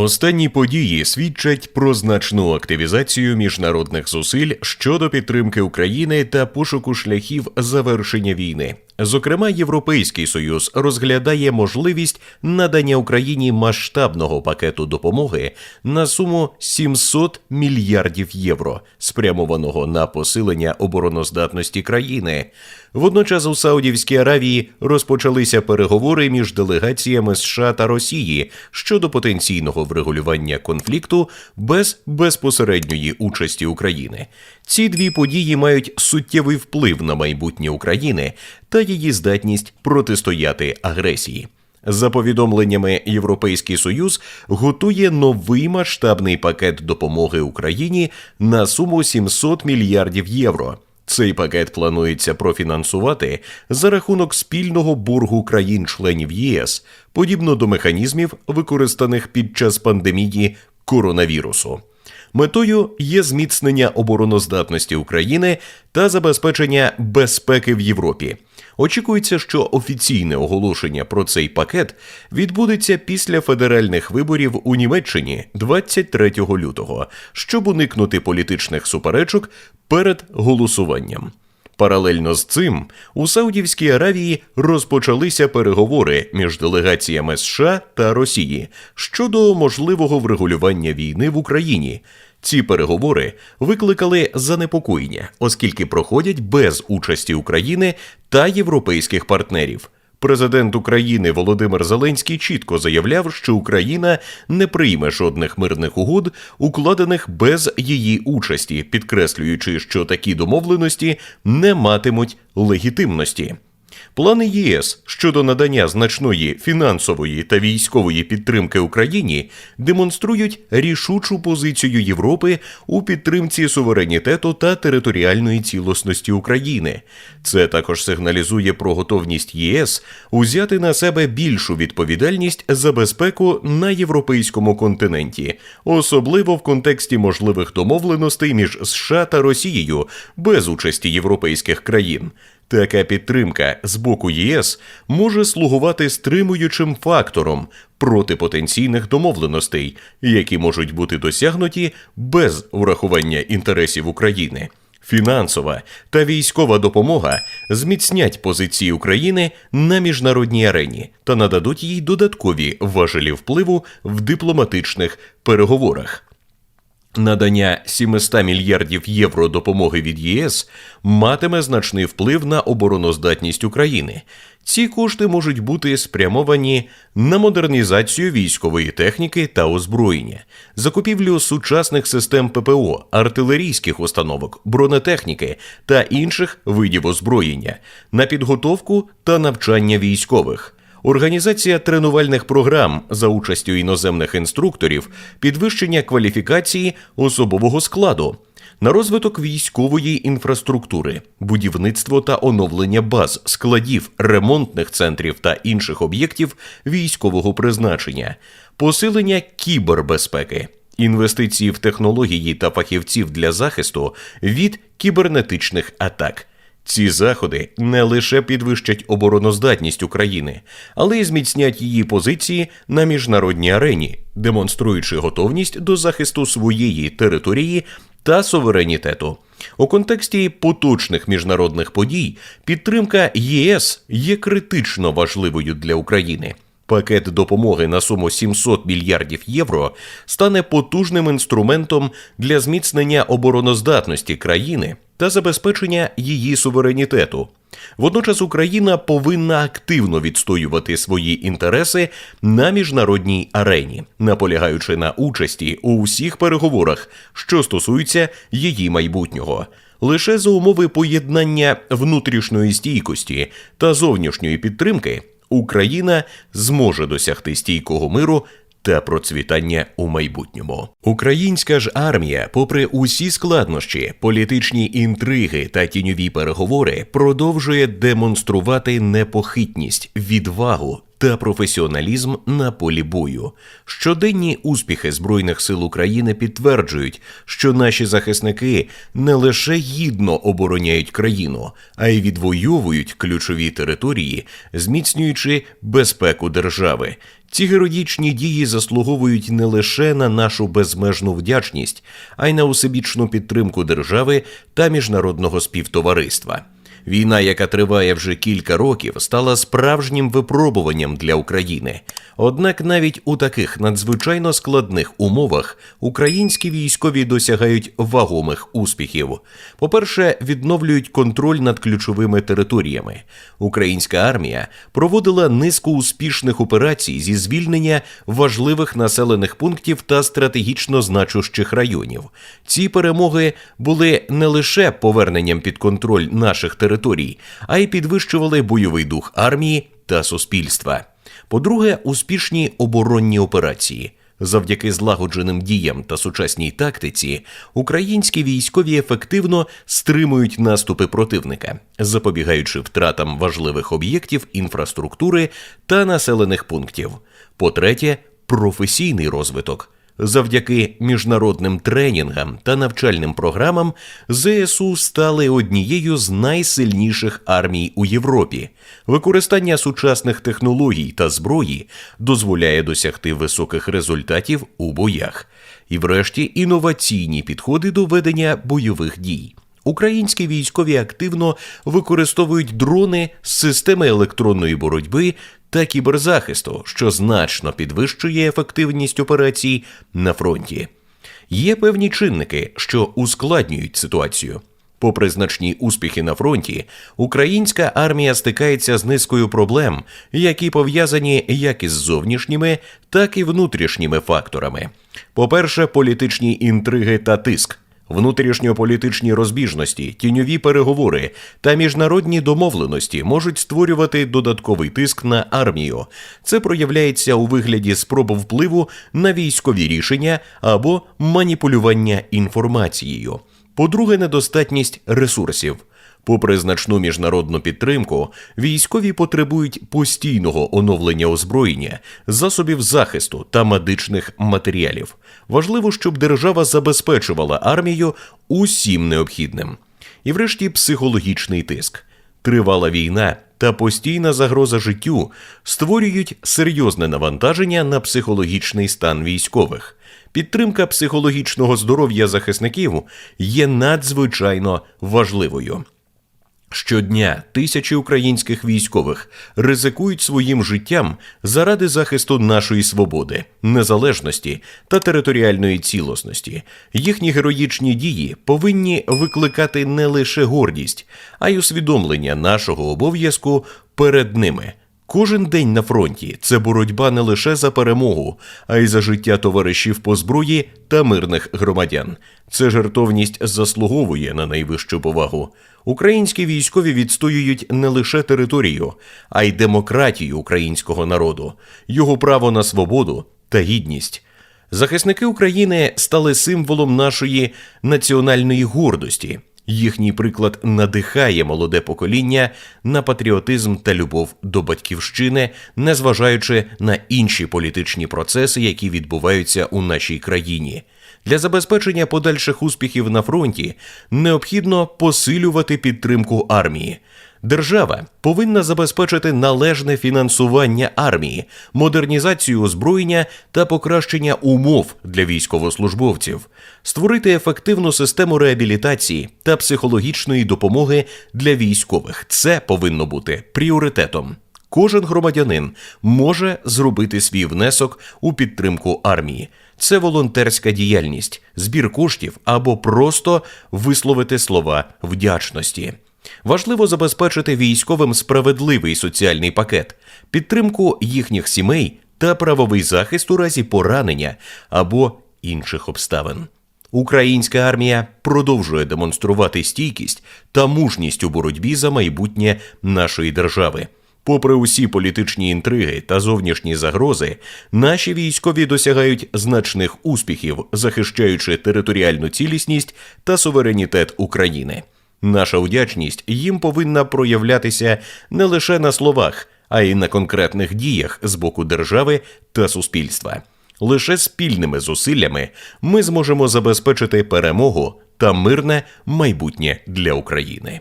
Останні події свідчать про значну активізацію міжнародних зусиль щодо підтримки України та пошуку шляхів завершення війни. Зокрема, Європейський союз розглядає можливість надання Україні масштабного пакету допомоги на суму 700 мільярдів євро, спрямованого на посилення обороноздатності країни. Водночас у Саудівській Аравії розпочалися переговори між делегаціями США та Росії щодо потенційного врегулювання конфлікту без безпосередньої участі України. Ці дві події мають суттєвий вплив на майбутнє України та її здатність протистояти агресії. За повідомленнями, Європейський Союз готує новий масштабний пакет допомоги Україні на суму 700 мільярдів євро. Цей пакет планується профінансувати за рахунок спільного боргу країн-членів ЄС, подібно до механізмів, використаних під час пандемії коронавірусу. Метою є зміцнення обороноздатності України та забезпечення безпеки в Європі. Очікується, що офіційне оголошення про цей пакет відбудеться після федеральних виборів у Німеччині 23 лютого, щоб уникнути політичних суперечок перед голосуванням. Паралельно з цим у Саудівській Аравії розпочалися переговори між делегаціями США та Росії щодо можливого врегулювання війни в Україні. Ці переговори викликали занепокоєння, оскільки проходять без участі України та європейських партнерів. Президент України Володимир Зеленський чітко заявляв, що Україна не прийме жодних мирних угод, укладених без її участі, підкреслюючи, що такі домовленості не матимуть легітимності. Плани ЄС щодо надання значної фінансової та військової підтримки Україні демонструють рішучу позицію Європи у підтримці суверенітету та територіальної цілісності України. Це також сигналізує про готовність ЄС узяти на себе більшу відповідальність за безпеку на європейському континенті, особливо в контексті можливих домовленостей між США та Росією без участі європейських країн. Така підтримка з боку ЄС може слугувати стримуючим фактором проти потенційних домовленостей, які можуть бути досягнуті без врахування інтересів України. Фінансова та військова допомога зміцнять позиції України на міжнародній арені та нададуть їй додаткові важелі впливу в дипломатичних переговорах. Надання 700 мільярдів євро допомоги від ЄС матиме значний вплив на обороноздатність України. Ці кошти можуть бути спрямовані на модернізацію військової техніки та озброєння, закупівлю сучасних систем ППО, артилерійських установок, бронетехніки та інших видів озброєння, на підготовку та навчання військових. Організація тренувальних програм за участю іноземних інструкторів, підвищення кваліфікації особового складу, на розвиток військової інфраструктури, будівництво та оновлення баз, складів, ремонтних центрів та інших об'єктів військового призначення, посилення кібербезпеки. Інвестиції в технології та фахівців для захисту від кібернетичних атак, ці заходи не лише підвищать обороноздатність України, але й зміцнять її позиції на міжнародній арені, демонструючи готовність до захисту своєї території та суверенітету. У контексті поточних міжнародних подій підтримка ЄС є критично важливою для України. Пакет допомоги на суму 700 мільярдів євро стане потужним інструментом для зміцнення обороноздатності країни та забезпечення її суверенітету. Водночас Україна повинна активно відстоювати свої інтереси на міжнародній арені, наполягаючи на участі у всіх переговорах, що стосуються її майбутнього. Лише за умови поєднання внутрішньої стійкості та зовнішньої підтримки Україна зможе досягти стійкого миру та процвітання у майбутньому. Українська ж армія, попри усі складнощі, політичні інтриги та тіньові переговори, продовжує демонструвати непохитність, відвагу та професіоналізм на полі бою. Щоденні успіхи Збройних сил України підтверджують, що наші захисники не лише гідно обороняють країну, а й відвоюють ключові території, зміцнюючи безпеку держави. Ці героїчні дії заслуговують не лише на нашу безмежну вдячність, а й на усебічну підтримку держави та міжнародного співтовариства. Війна, яка триває вже кілька років, стала справжнім випробуванням для України. Однак навіть у таких надзвичайно складних умовах українські військові досягають вагомих успіхів. По-перше, відновлюють контроль над ключовими територіями. Українська армія проводила низку успішних операцій зі звільнення важливих населених пунктів та стратегічно значущих районів. Ці перемоги були не лише поверненням під контроль наших територій, а й підвищували бойовий дух армії та суспільства. По-друге, успішні оборонні операції. Завдяки злагодженим діям та сучасній тактиці українські військові ефективно стримують наступи противника, запобігаючи втратам важливих об'єктів інфраструктури та населених пунктів. По-третє, професійний розвиток. Завдяки міжнародним тренінгам та навчальним програмам ЗСУ стали однією з найсильніших армій у Європі. Використання сучасних технологій та зброї дозволяє досягти високих результатів у боях. І, врешті, інноваційні підходи до ведення бойових дій. Українські військові активно використовують дрони з системи електронної боротьби та кіберзахисту, що значно підвищує ефективність операцій на фронті. Є певні чинники, що ускладнюють ситуацію. Попри значні успіхи на фронті, українська армія стикається з низкою проблем, які пов'язані як із зовнішніми, так і внутрішніми факторами. По-перше, політичні інтриги та тиск. Внутрішньополітичні розбіжності, тіньові переговори та міжнародні домовленості можуть створювати додатковий тиск на армію. Це проявляється у вигляді спроби впливу на військові рішення або маніпулювання інформацією. По-друге, недостатність ресурсів. Попри значну міжнародну підтримку, військові потребують постійного оновлення озброєння, засобів захисту та медичних матеріалів. Важливо, щоб держава забезпечувала армію усім необхідним. І, врешті, психологічний тиск. Тривала війна та постійна загроза життю створюють серйозне навантаження на психологічний стан військових. Підтримка психологічного здоров'я захисників є надзвичайно важливою. Щодня тисячі українських військових ризикують своїм життям заради захисту нашої свободи, незалежності та територіальної цілісності. Їхні героїчні дії повинні викликати не лише гордість, а й усвідомлення нашого обов'язку перед ними. Кожен день на фронті це боротьба не лише за перемогу, а й за життя товаришів по зброї та мирних громадян. Це жертовність заслуговує на найвищу повагу. Українські військові відстоюють не лише територію, а й демократію українського народу, його право на свободу та гідність. Захисники України стали символом нашої національної гордості. Їхній приклад надихає молоде покоління на патріотизм та любов до батьківщини, незважаючи на інші політичні процеси, які відбуваються у нашій країні. Для забезпечення подальших успіхів на фронті необхідно посилювати підтримку армії. Держава повинна забезпечити належне фінансування армії, модернізацію озброєння та покращення умов для військовослужбовців, створити ефективну систему реабілітації та психологічної допомоги для військових. Це повинно бути пріоритетом. Кожен громадянин може зробити свій внесок у підтримку армії. Це волонтерська діяльність, збір коштів або просто висловити слова вдячності. Важливо забезпечити військовим справедливий соціальний пакет, підтримку їхніх сімей та правовий захист у разі поранення або інших обставин. Українська армія продовжує демонструвати стійкість та мужність у боротьбі за майбутнє нашої держави. Попри усі політичні інтриги та зовнішні загрози, наші військові досягають значних успіхів, захищаючи територіальну цілісність та суверенітет України. Наша вдячність їм повинна проявлятися не лише на словах, а й на конкретних діях з боку держави та суспільства. Лише спільними зусиллями ми зможемо забезпечити перемогу та мирне майбутнє для України.